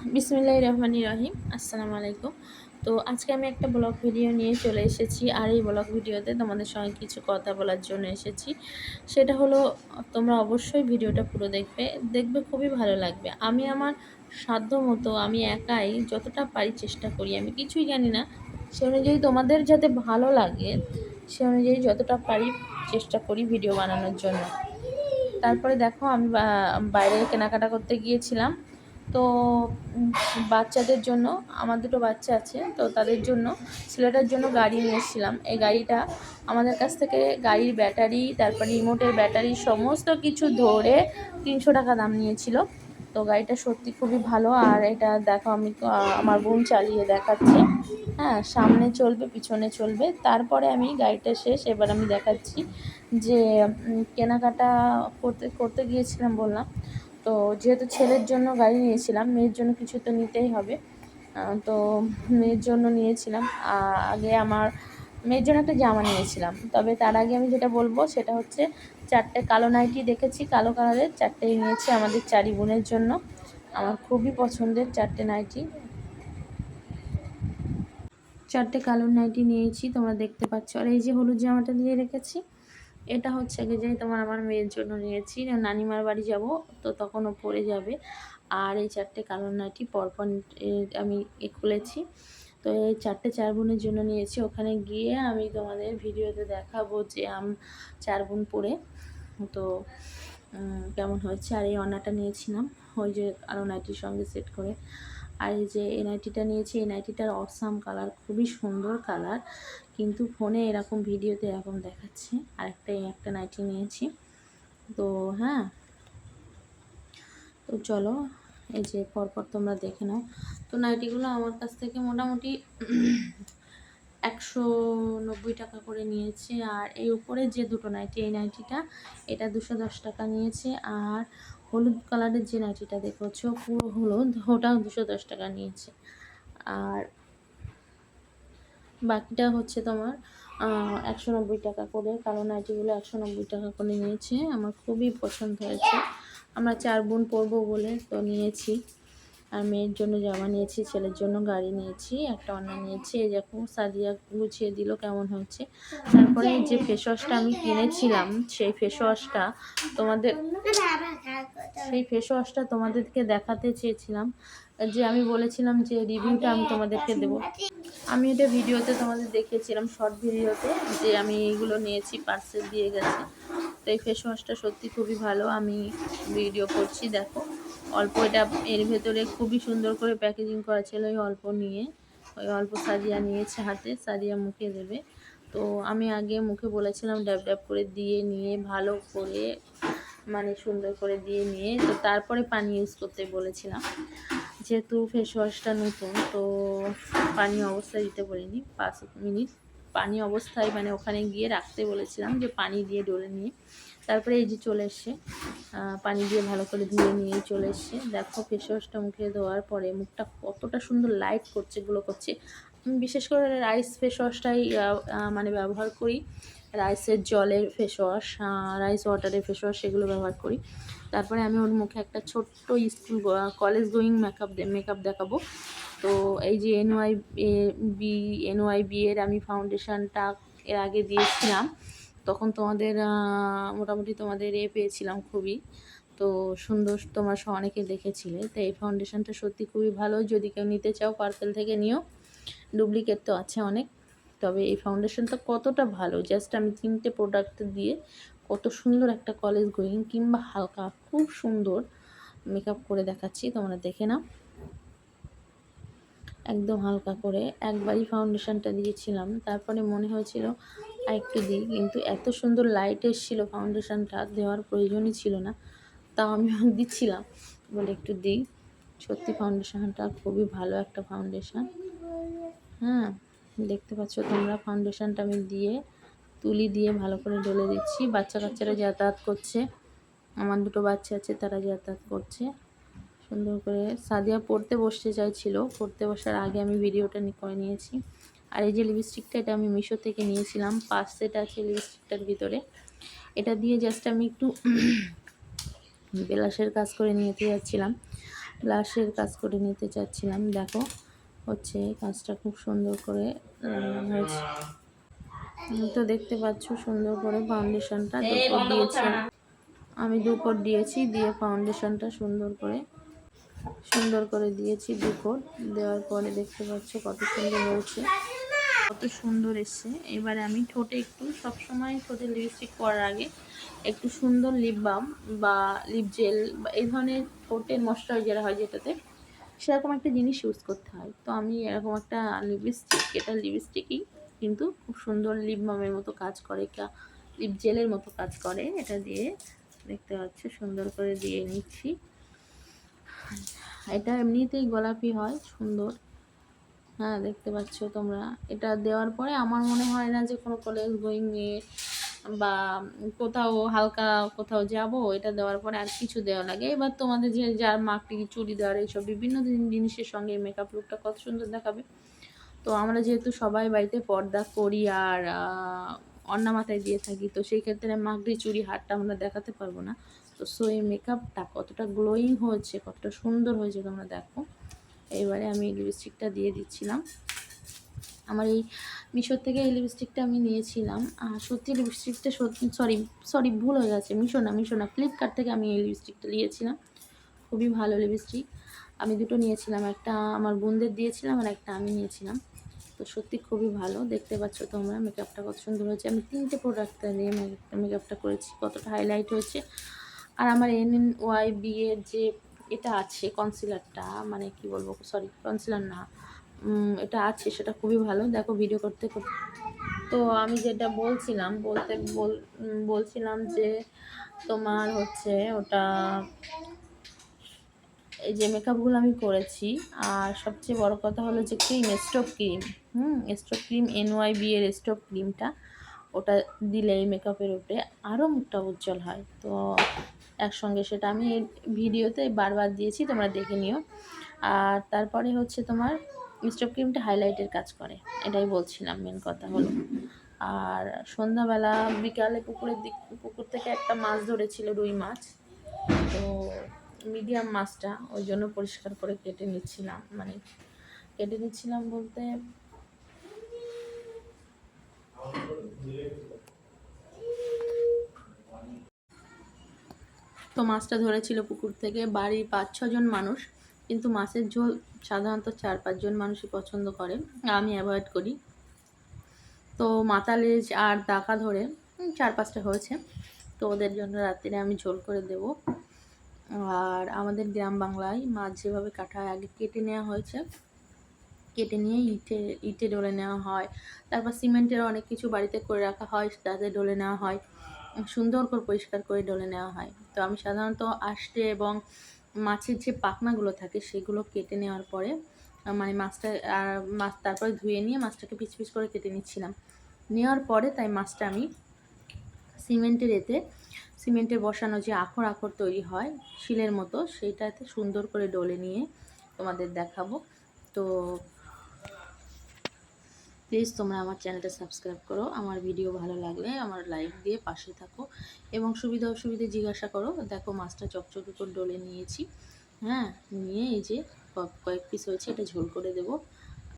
বিসমিল্লাহ রহমানি রহিম আসসালামু আলাইকুম তো আজকে আমি একটা ব্লগ ভিডিও নিয়ে চলে এসেছি আর এই ব্লগ ভিডিওতে তোমাদের সঙ্গে কিছু কথা বলার জন্য এসেছি। সেটা হলো, তোমরা অবশ্যই ভিডিওটা পুরো দেখবে দেখবে খুবই ভালো লাগবে। আমি আমার সাধ্য মতো, আমি একাই যতটা পারি চেষ্টা করি, আমি কিছুই জানি না। সে অনুযায়ী তোমাদের যাতে ভালো লাগে, সে অনুযায়ী যতটা পারি চেষ্টা করি ভিডিও বানানোর জন্য। তারপরে দেখো, আমি বাইরে কেনাকাটা করতে গিয়েছিলাম। তো বাচ্চাদের জন্য, আমার দুটো বাচ্চা আছে, তো তাদের জন্য, ছেলেটার জন্য গাড়ি নিয়ে এসেছিলাম। এই গাড়িটা আমাদের কাছ থেকে গাড়ির ব্যাটারি, তারপর রিমোটের ব্যাটারি, সমস্ত কিছু ধরে তিনশো টাকা দাম নিয়েছিল। তো গাড়িটা সত্যি খুবই ভালো, আর এটা দেখো আমি আমার বোন চালিয়ে দেখাচ্ছি। হ্যাঁ সামনে চলবে, পিছনে চলবে। তারপরে আমি গাড়িটা শেষ, এবার আমি দেখাচ্ছি যে কেনাকাটা করতে করতে গিয়েছিলাম বললাম। তো যেহেতু ছেলের জন্য গাড়ি নিয়েছিলাম, মেয়ের জন্য কিছু তো নিতেই হবে। তো মেয়ের জন্য নিয়েছিলাম। আগে আমার, মেয়ের জন্য একটা জামা নিয়েছিলাম। তবে তার আগে আমি যেটা বলব, সেটা হচ্ছে চারটে কালো নাইটি দেখেছি, কালো কালারের চারটেই নিয়েছি আমাদের চারি বোনের জন্য। আমার খুবই পছন্দের চারটে নাইটি চারটে কালো নাইটি নিয়েছি, তোমরা দেখতে পাচ্ছ। আর এই যে হলুদ জামাটা দিয়ে রেখেছি এটা হচ্ছে আগে যাই তোমার আমার মেয়ের জন্য নিয়েছি। নানিমার বাড়ি যাব, তো তখন ও পরে যাবে। আর এই চারটে কালার নাইটি পরপর আমি খুলেছি। তো এই চারটে চার বোনের জন্য নিয়েছি। ওখানে গিয়ে আমি তোমাদের ভিডিওতে দেখাবো যে আম চার বোন পরে তো কেমন হয়েছে? আর এই অনাটা নিয়েছিলাম। ওই যে আরও নাইটির সঙ্গে সেট করে। আর এই যে এই নাইটিটা নিয়েছি, এই নাইটিটার অসাম কালার খুবই সুন্দর কালার। কিন্তু ফোনে এরকম ভিডিওতে এরকম দেখাচ্ছে। আর একটা একটা নাইটি নিয়েছি। তো হ্যাঁ। তো চলো, এই যে পরপর তোমরা দেখে নাও। তো নাইটিগুলো আমার কাছ থেকে মোটামুটি একশো নব্বই টাকা করে নিয়েছে। আর এই উপরে যে দুটো নাইটি এই নাইটিটা এটা দুশো দশ টাকা নিয়েছে। আর হলুদ কালারের যে নাইটিটা দেখছ পুরো হলুদ, ওটাও দুশো দশ টাকা নিয়েছে। আর বাকিটা হচ্ছে তোমার একশো নব্বই টাকা করে। কারণ নাইটিগুলো একশো নব্বই টাকা করে নিয়েছে। আমার খুবই পছন্দ হয়েছে। আমরা চার বোন পরবো বলে তো নিয়েছি। আর মেয়ের জন্য জামা নিয়েছি, ছেলের জন্য গাড়ি নিয়েছি, একটা অন্য নিয়েছি, এই যখন সাজিয়া গুছিয়ে দিল কেমন হয়েছে। তারপরে যে ফেস ওয়াশটা আমি কিনেছিলাম, সেই ফেস ওয়াশটা তোমাদের, সেই ফেস ওয়াশটা তোমাদেরকে দেখাতে চেয়েছিলাম, যে আমি বলেছিলাম যে রিভিউটা আমি তোমাদেরকে দেবো। আমি এটা ভিডিওতে তোমাদের দেখিয়েছিলাম, শর্ট ভিডিওতে, যে আমি এইগুলো নিয়েছি, পার্সেল দিয়ে গেছে। তো এই ফেস ওয়াশটা সত্যি খুবই ভালো, আমি ভিডিও করছি, দেখো। অল্প এটা এর ভেতরে খুবই সুন্দর করে প্যাকেজিং করা ছিল, ওই অল্প নিয়ে। ওই অল্প সাজিয়া নিয়েছে হাতে, সাজিয়া মুখে দেবে। তো আমি আগে মুখে বলেছিলাম ড্যাব ড্যাব করে দিয়ে নিয়ে, ভালো করে মানে সুন্দর করে দিয়ে নিয়ে। তো তারপরে পানি ইউজ করতে বলেছিলাম। যেহেতু ফেস ওয়াশটা নতুন, তো পানি অবস্থায় দিতে বলিনি, পাঁচ মিনিট পানি অবস্থায় মানে ওখানে গিয়ে রাখতে বলেছিলাম যে পানি দিয়ে ডলে নিয়ে। তারপরে এই যে চলে এসছে। পানি দিয়ে ভালো করে ধুয়ে নিয়ে চলে এসছে। দেখো ফেস ওয়াশটা মুখে ধোয়ার পরে মুখটা কতটা সুন্দর লাইট করছে গুলো করছে। আমি বিশেষ করে রাইস ফেস ওয়াশটাই মানে ব্যবহার করি। রাইসের জলের ফেস ওয়াশ রাইস ওয়াটারের ফেস ওয়াশ সেগুলো ব্যবহার করি। তারপরে আমি ওর মুখে একটা ছোট্ট school college going makeup makeup দেখাবো। তো এই যে এনওয়াই বি এনওয়াই বি এর আমি ফাউন্ডেশনটা এর আগে দিয়েছিলাম। তখন তোমাদের মোটামুটি তোমাদের এ পেয়েছিলাম খুবই। তো সুন্দর তোমার সব অনেকে দেখেছিলে। তো এই ফাউন্ডেশনটা সত্যি খুবই ভালো। যদি কেউ নিতে চাও পার্পেল থেকে নিও। ডুপ্লিকেট তো আছে অনেক। তবে এই ফাউন্ডেশনটা কতটা ভালো? জাস্ট আমি তিনটে প্রোডাক্ট দিয়ে কত সুন্দর একটা কলেজ গোয়িং কিংবা হালকা, খুব সুন্দর মেকআপ করে দেখাচ্ছি। তোমরা দেখে নাও। একদম হালকা করে একবারই ফাউন্ডেশনটা দিয়েছিলাম। তারপরে মনে হয়েছিল একটু দিই, কিন্তু এত সুন্দর লাইট এসেছিল ফাউন্ডেশনটা দেওয়ার প্রয়োজনই ছিল না। তাও আমি দিচ্ছিলাম, বলে একটু দিই। সত্যি ফাউন্ডেশনটা খুবই ভালো একটা ফাউন্ডেশন হ্যাঁ দেখতে পাচ্ছ তোমরা ফাউন্ডেশনটা আমি দিয়ে, তুলি দিয়ে ভালো করে ডলে দিচ্ছি। বাচ্চা কাচ্চারা যাতায়াত করছে, আমার দুটো বাচ্চা আছে, তারা যাতায়াত করছে। সুন্দর করে সাদিয়া পড়তে বসতে চাইছিল। পড়তে বসার আগে আমি ভিডিওটা করে নিয়েছি। আর এই যে লিপস্টিকটা এটা আমি মিশো থেকে নিয়েছিলাম। পাঁচ সেট আছে লিপস্টিকটার ভিতরে। এটা দিয়ে জাস্ট আমি একটু বেলাসের কাজ করে নিতে যাচ্ছিলাম। ব্লাশের কাজ করে নিতে চাচ্ছিলাম। দেখো, হচ্ছে কাজটা খুব সুন্দর করে হয়েছে। তো দেখতে পাচ্ছ সুন্দর করে ফাউন্ডেশনটা দুপুর দিয়েছি। আমি দুপুর দিয়েছি, দিয়ে ফাউন্ডেশনটা সুন্দর করে সুন্দর করে দিয়েছি দুপুর দেওয়ার পরে দেখতে পাচ্ছ কত সুন্দর হয়েছে। কত সুন্দর এসছে। এবারে আমি ঠোঁটে একটু সবসময় ঠোঁটে লিপস্টিক করার আগে একটু সুন্দর লিপ বাম বা লিপ জেল বা এই ধরনের ঠোঁটের ময়শ্চারাইজার হয় যেটাতে সেরকম একটা জিনিস ইউজ করতে হয়। তো আমি এরকম একটা লিপস্টিক এটা লিপস্টিকই কিন্তু খুব সুন্দর লিপ বামের মতো কাজ করে লিপ জেলের মতো কাজ করে। এটা দিয়ে দেখতে পাচ্ছ সুন্দর করে দিয়ে নিচ্ছি। এটা এমনিতেই গোলাপি হয়, সুন্দর। হ্যাঁ দেখতে পাচ্ছ তোমরা। এটা দেওয়ার পরে আমার মনে হয় না যে কোনো কলেজ গোয়িং মেয়ে বা কোথাও হালকা কোথাও যাব, এটা দেওয়ার পরে আর কিছু দেওয়া লাগে। এবার তোমাদের যে যার মাকটি চুড়িদার এইসব বিভিন্ন জিনিসের সঙ্গে মেকআপ লুকটা কত সুন্দর দেখাবে। তো আমরা যেহেতু সবাই বাড়িতে পর্দা করি আর অন্না মাথায় দিয়ে থাকি, তো সেই ক্ষেত্রে মাকড়ি চুড়ি হারটা আমরা দেখাতে পারব না। তো সো এই মেকআপটা কতটা গ্লোয়িং হয়েছে, কতটা সুন্দর হয়েছে তোমরা দেখো। এবারে আমি লিপস্টিকটা দিয়ে দিচ্ছিলাম। আমার এই মিশোর থেকে এই লিপস্টিকটা আমি নিয়েছিলাম। আর সত্যি লিপস্টিকটা সত্যি সরি সরি ভুল হয়ে গেছে। মিশো না মিশো না ফ্লিপকার্ট থেকে আমি এই লিপস্টিকটা নিয়েছিলাম। খুবই ভালো লিপস্টিক আমি দুটো নিয়েছিলাম, একটা আমার বোনদের দিয়েছিলাম আর একটা আমি নিয়েছিলাম। তো সত্যি খুবই ভালো। দেখতে পাচ্ছ তোমরা মেকআপটা কত সুন্দর হয়েছে। আমি তিনটে প্রোডাক্ট দিয়ে মেকআপটা করেছি। কতটা হাইলাইট হয়েছে। আর আমার এন এন ওয়াই বি এর যে এটা আছে কনসিলারটা মানে কি বলব সরি কনসিলার না এটা আছে, সেটা খুবই ভালো। দেখো ভিডিও করতে করতে। তো আমি যেটা বলছিলাম, বলতে বল বলছিলাম যে তোমার হচ্ছে ওটা, এই যে মেকআপগুলো আমি করেছি, আর সবচেয়ে বড় কথা হলো যে cream stove cream hmm stove cream NY B এর স্টোভ ক্রিমটা ওটা দিলে এই মেকআপের উপরে আরও মুখটা উজ্জ্বল হয়। তো একসঙ্গে, সেটা আমি ভিডিওতে বারবার দিয়েছি, তোমরা দেখে নিও। আর তারপরে হচ্ছে তোমার স্টোভ ক্রিমটা হাইলাইটের কাজ করে, এটাই বলছিলাম মেন কথা হলো। আর সন্ধ্যাবেলা বিকালে পুকুরের দিক, পুকুর থেকে একটা মাছ ধরেছিল রুই মাছ, তো মিডিয়াম মাছটা ওই জন্য পরিষ্কার করে কেটে নিচ্ছিলাম মানে কেটে নিচ্ছিলাম বলতে তো মাছটা ধরেছিল পুকুর থেকে। বাড়ির পাঁচ, ছজন মানুষ, কিন্তু মাছের ঝোল সাধারণত চার, পাঁচজন মানুষই পছন্দ করে। আমি অ্যাভয়েড করি। তো মাতালেজ আর দাকা ধরে চার, পাঁচটা হয়েছে। তো ওদের জন্য রাত্রিরে আমি ঝোল করে দেব। আর আমাদের গ্রাম বাংলায় মাছ যেভাবে কাটা হয়, আগে কেটে নেওয়া হয়েছে। কেটে নিয়ে ইটে ইটে ডলে নেওয়া হয়। তারপর সিমেন্টের অনেক কিছু বাড়িতে করে রাখা হয়, তাতে ডলে নেওয়া হয়। সুন্দর করে পরিষ্কার করে ডলে নেওয়া হয়। তো আমি সাধারণত আষ্টে এবং মাছের যে পাখনাগুলো থাকে, সেগুলো কেটে নেওয়ার পরে মানে মাছটা, আর মাছ তারপরে ধুয়ে নিয়ে মাছটাকে পিচ পিচ করে কেটে নিচ্ছিলাম। নেওয়ার পরে তাই মাছটা আমি সিমেন্টের এতে সিমেন্টের বসানো যে আখর আখর তৈরি হয়, শিলের মতো, সেইটাতে সুন্দর করে ডলে নিয়ে তোমাদের দেখাবো। তো প্লিজ তোমরা আমার চ্যানেলটা সাবস্ক্রাইব করো, আমার ভিডিও ভালো লাগলে আমার লাইক দিয়ে পাশে থাকো এবং সুবিধা অসুবিধা জিজ্ঞাসা করো। দেখো মাছটা চকচকে করে ডলে নিয়েছি হ্যাঁ নিয়ে এই যে কয়েক পিস হয়েছে, এটা ঝোল করে দেবো।